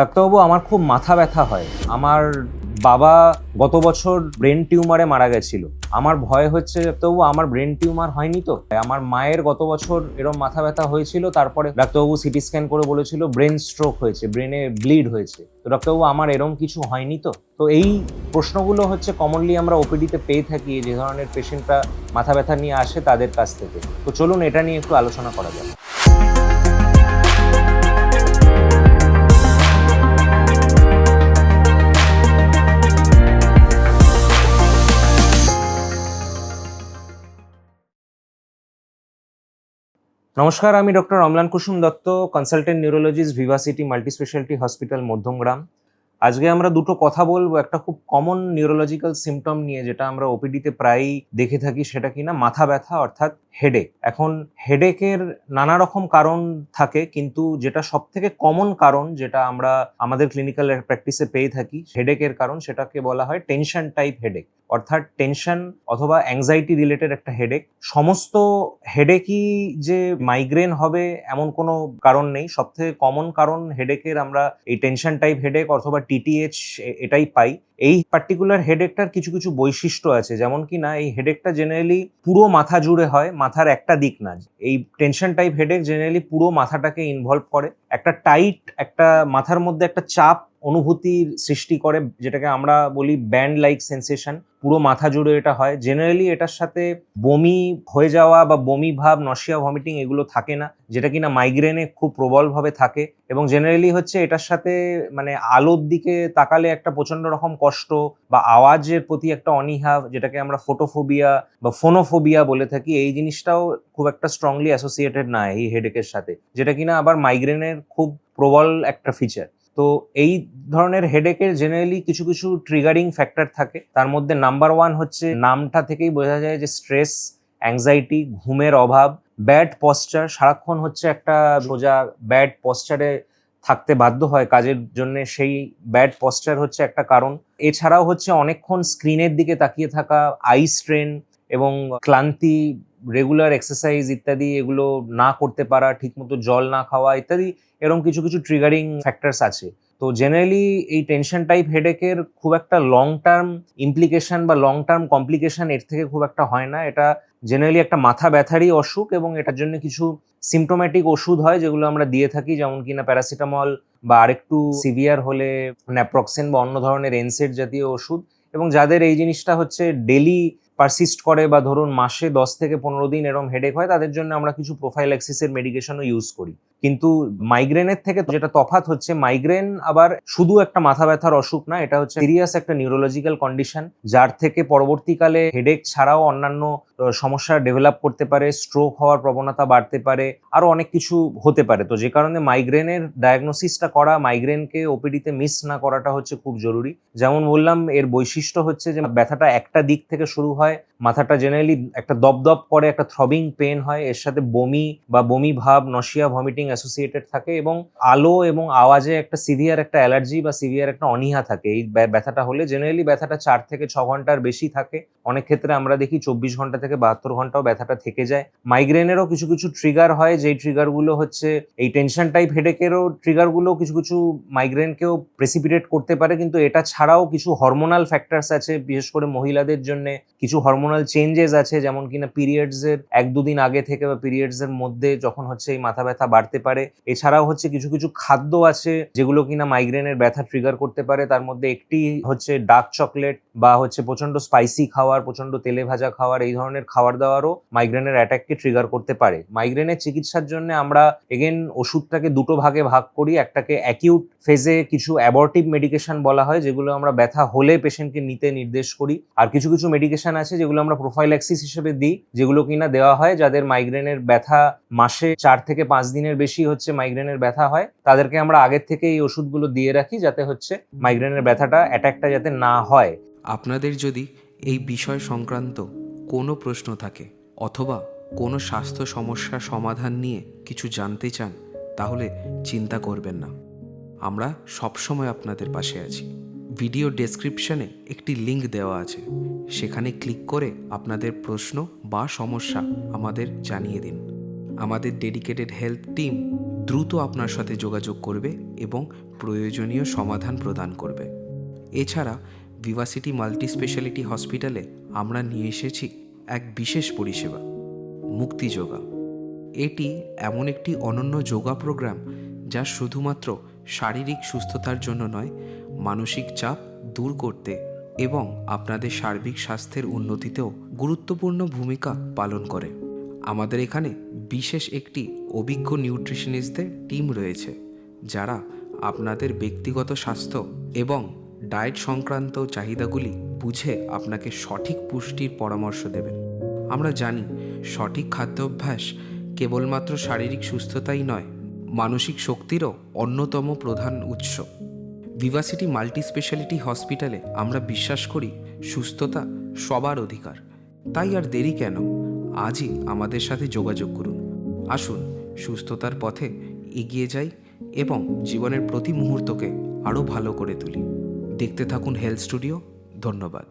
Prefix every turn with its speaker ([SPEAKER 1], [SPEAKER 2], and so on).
[SPEAKER 1] ডাক্তারবাবু, আমার খুব মাথা ব্যথা হয়। আমার বাবা গত বছর ব্রেন টিউমারে মারা গেছিল। আমার ভয় হচ্ছে ডাক্তারবাবু, আমার ব্রেন টিউমার হয়নি তো? আমার মায়ের গত বছর এরকম মাথা ব্যথা হয়েছিল, তারপরে ডাক্তারবাবু সিটি স্ক্যান করে বলেছিল, ব্রেন স্ট্রোক হয়েছে, ব্রেনে ব্লিড হয়েছে। তো ডাক্তারবাবু, আমার এরকম কিছু হয়নি তো? তো এই প্রশ্নগুলো হচ্ছে কমনলি আমরা ওপিডিতে পেয়ে থাকি, যে ধরনের পেশেন্টরা মাথা ব্যথা নিয়ে আসে তাদের কাছ থেকে। তো চলুন, এটা নিয়ে একটু আলোচনা করা যাক। নমস্কার, আমি doctor Amlan Kusum Dutta consultant neurologist Vivacity multi speciality hospital Madhyamgram. আজকে আমরা দুটো কথা বলব, একটা খুব কমন নিউরোলজিক্যাল সিমটম নিয়ে, যেটা আমরা ওপিডিতে প্রায়ই দেখে থাকি, সেটা কিনা মাথা ব্যথা, অর্থাৎ হেডেক এখন হেডেকের নানা রকম কারণ থাকে, কিন্তু যেটা সব থেকে কমন কারণ, যেটা আমরা আমাদের ক্লিনিক্যাল প্র্যাকটিসে পেয়ে থাকি হেডেকের কারণ, সেটাকে বলা হয় টেনশন টাইপ হেডেক অর্থাৎ টেনশন অথবা অ্যাংজাইটি রিলেটেড একটা হেডেক সমস্ত হেডেকই যে মাইগ্রেন হবে এমন কোনো কারণ নেই। সব থেকে কমন কারণ হেডেকের আমরা এই টেনশন টাইপ হেডেক অথবা টিটিএইচ এটাই পাই। এই পার্টিকুলার হেডেকটার কিছু কিছু বৈশিষ্ট্য আছে। যেমন কি না এই হেডেকটা জেনারেলি পুরো মাথা জুড়ে হয়, মাথার একটা দিক না। এই টেনশন টাইপ হেডেক জেনারেলি পুরো মাথাটাকে ইনভলভ করে। একটা টাইট একটা মাথার মধ্যে একটা চাপ অনুভূতির সৃষ্টি করে, যেটাকে আমরা বলি ব্যান্ড লাইক সেন্সেশন পুরো মাথা জুড়ে এটা হয়। জেনারেলি এটার সাথে বমি হয়ে যাওয়া বা বমি ভাব নশিয়া ভমিটিং এগুলো থাকে না, যেটা কিনা মাইগ্রেনে খুব প্রবলভাবে থাকে। এবং জেনারেলি হচ্ছে এটার সাথে মানে আলোর দিকে তাকালে একটা প্রচণ্ড রকম কষ্ট বা আওয়াজের প্রতি একটা অনীহা, যেটাকে আমরা ফোটোফোবিয়া বা ফোনোফোবিয়া বলে থাকি। এই জিনিসটাও খুব একটা স্ট্রংলি অ্যাসোসিয়েটেড না এই হেডেকের সাথে। যেটা কিনা আবার মাইগ্রেনের খুব প্রবল একটা ফিচার তো এই ধরনের হেডেকের জেনারেলি কিছু কিছু ট্রিগারিং ফ্যাক্টর থাকে। তার মধ্যে নাম্বার ওয়ান হচ্ছে নামটা থেকেই বোঝা যায় যে স্ট্রেস অ্যাংজাইটি ঘুমের অভাব ব্যাড পশ্চার সারাক্ষণ হচ্ছে একটা সোজা ব্যাড পশ্চারে থাকতে বাধ্য হয় কাজের জন্য। সেই ব্যাড পশ্চার হচ্ছে একটা কারণ। এছাড়াও হচ্ছে অনেকক্ষণ স্ক্রিনের দিকে তাকিয়ে থাকা আই স্ট্রেন এবং ক্লান্তি রেগুলার এক্সারসাইজ ইত্যাদি এগুলো না করতে পারা, ঠিকমতো জল না খাওয়া ইত্যাদি এরকম কিছু কিছু ট্রিগারিং ফ্যাক্টরস আছে। তো জেনারেলি এই টেনশন টাইপ হেডেকের খুব একটা লং টার্ম ইমপ্লিকেশন বা লং টার্ম কমপ্লিকেশন এর থেকে খুব একটা হয় না। এটা জেনারেলি একটা মাথা ব্যথারই অসুখ এবং এটার জন্য কিছু সিমটোম্যাটিক ওষুধ হয় যেগুলো আমরা দিয়ে থাকি, যেমন কিনা প্যারাসিটামল বা আরেকটু সিভিয়ার হলে ন্যাপ্রক্সেন বা অন্য ধরনের এনসেট জাতীয় ওষুধ। এবং যাদের এই জিনিসটা হচ্ছে ডেলি পারসিস্ট করে বা ধরুন মাসে দশ থেকে পনেরো দিন এরম হেডেক হয়, তাদের জন্য আমরা কিছু প্রোফাইল অ্যাক্সিসের মেডিকেশনও ইউজ করি। কিন্তু মাইগ্রেনের থেকে যেটা তফাৎ হচ্ছে মাইগ্রেন আবার শুধু একটা মাথা ব্যথার অসুখ না, এটা হচ্ছে সিরিয়াস একটা নিউরোলজিক্যাল কন্ডিশন যার থেকে পরবর্তীকালে হেডেক ছাড়াও অন্যান্য সমস্যা ডেভেলপ করতে পারে স্ট্রোক হওয়ার প্রবণতা বাড়তে পারে, আরও অনেক কিছু হতে পারে। তো যে কারণে মাইগ্রেনের ডায়াগনোসিসটা করা মাইগ্রেনকে ওপিডিতে মিস না করাটা হচ্ছে খুব জরুরি। যেমন বললাম, এর বৈশিষ্ট্য হচ্ছে যে ব্যথাটা একটা দিক থেকে শুরু হয়, মাথাটা জেনারেলি একটা দপদপ করে, একটা থ্রবিং পেন হয়, এর সাথে বমি বা বমি ভাব নসিয়া ভমিটিং অ্যাসোসিয়েটেড থাকে এবং আলো এবং আওয়াজে একটা সিভিয়ার একটা অ্যালার্জি বা সিভিয়ার একটা অনীহা থাকে। এই ব্যথাটা হলে জেনারেলি ব্যথাটা চার থেকে ছ ঘণ্টার বেশি থাকে। অনেক ক্ষেত্রে আমরা দেখি চব্বিশ ঘণ্টা থেকে বাহাত্তর ঘন্টাও ব্যথাটা থেকে যায়। মাইগ্রেনেরও কিছু কিছু ট্রিগার হয়, যেই ট্রিগারগুলো হচ্ছে এই টেনশন টাইপ হেডেকেরও ট্রিগারগুলো কিছু কিছু মাইগ্রেনকেও প্রেসিপিটেট করতে পারে। কিন্তু এটা ছাড়াও কিছু হরমোনাল ফ্যাক্টরস আছে, বিশেষ করে মহিলাদের জন্য কিছু হরমোনাল চেঞ্জেস আছে, যেমন কিনা পিরিয়ডস এর এক, দুদিন আগে থেকে বা পিরিয়ডস এর মধ্যে যখন হচ্ছে এই মাথা ব্যথা বাড়তে পারে। এছাড়াও হচ্ছে কিছু কিছু খাদ্য আছে যেগুলো কিনা মাইগ্রেনের ব্যথা ট্রিগার করতে পারে। তার মধ্যে একটি হচ্ছে ডার্ক চকলেট বা হচ্ছে প্রচণ্ড স্পাইসি খাওয়ার প্রচণ্ড তেলে ভাজা খাওয়ার, এই ধরনের খাবার দাওয়ারও মাইগ্রেনের অ্যাটাককে ট্রিগার করতে পারে। মাইগ্রেনের চিকিৎসার জন্য আমরা এগেন ওষুধটাকে দুটো ভাগে ভাগ করি। একটাকে অ্যাকিউট ফেজে কিছু অ্যাবর্টিভ মেডিকেশন বলা হয়, যেগুলো আমরা ব্যথা হলে পেশেন্টকে নিতে নির্দেশ করি। আর কিছু কিছু মেডিকেশন আছে যেগুলো আমরা প্রোফাইল্যাক্সিস হিসেবে দিই, যেগুলো কিনা দেওয়া হয় যাদের মাইগ্রেনের ব্যথা মাসে চার থেকে পাঁচ দিনের বেশি হচ্ছে মাইগ্রেনের ব্যথা হয়, তাদেরকে আমরা আগের থেকে এই ওষুধগুলো দিয়ে রাখি যাতে হচ্ছে মাইগ্রেনের ব্যথাটা অ্যাটাকটা যাতে না হয়।
[SPEAKER 2] আপনাদের যদি এই বিষয় সংক্রান্ত কোনো প্রশ্ন থাকে অথবা কোনো স্বাস্থ্য সমস্যার সমাধান নিয়ে কিছু জানতে চান, তাহলে চিন্তা করবেন না। আমরা সবসময় আপনাদের পাশে আছি। ভিডিও ডেসক্রিপশনে একটি লিংক দেওয়া আছে। সেখানে ক্লিক করে আপনাদের প্রশ্ন বা সমস্যা আমাদের জানিয়ে দিন। আমাদের ডেডিকেটেড হেলথ টিম দ্রুত আপনার সাথে যোগাযোগ করবে এবং প্রয়োজনীয় সমাধান প্রদান করবে। এছাড়া ভিভাসিটি মাল্টি স্পেশালিটি হসপিটালে আমরা নিয়ে এসেছি এক বিশেষ পরিষেবা, মুক্তি যোগা। এটি এমন একটি অনন্য যোগা প্রোগ্রাম যা শুধুমাত্র শারীরিক সুস্থতার জন্য নয়, মানসিক চাপ দূর করতে এবং আপনাদের সার্বিক স্বাস্থ্যের উন্নতিতেও গুরুত্বপূর্ণ ভূমিকা পালন করে। আমাদের এখানে বিশেষ একটি অভিজ্ঞ নিউট্রিশনিস্টদের টিম রয়েছে, যারা আপনাদের ব্যক্তিগত স্বাস্থ্য এবং ডায়েট সংক্রান্ত চাহিদাগুলি বুঝে আপনাকে সঠিক পুষ্টির পরামর্শ দেবেন। আমরা জানি, সঠিক খাদ্যাভ্যাস কেবলমাত্র শারীরিক সুস্থতাই নয়, মানসিক শক্তিরও অন্যতম প্রধান উৎস। ভিভাসিটি মাল্টি স্পেশালিটি হসপিটালে আমরা বিশ্বাস করি, সুস্থতা সবার অধিকার। তাই আর দেরি কেন? আজই আমাদের সাথে যোগাযোগ করুন। আসুন, সুস্থতার পথে এগিয়ে যাই এবং জীবনের প্রতি মুহূর্তকে আরও ভালো করে তুলি। দেখতে থাকুন হেলথ স্টুডিও। ধন্যবাদ।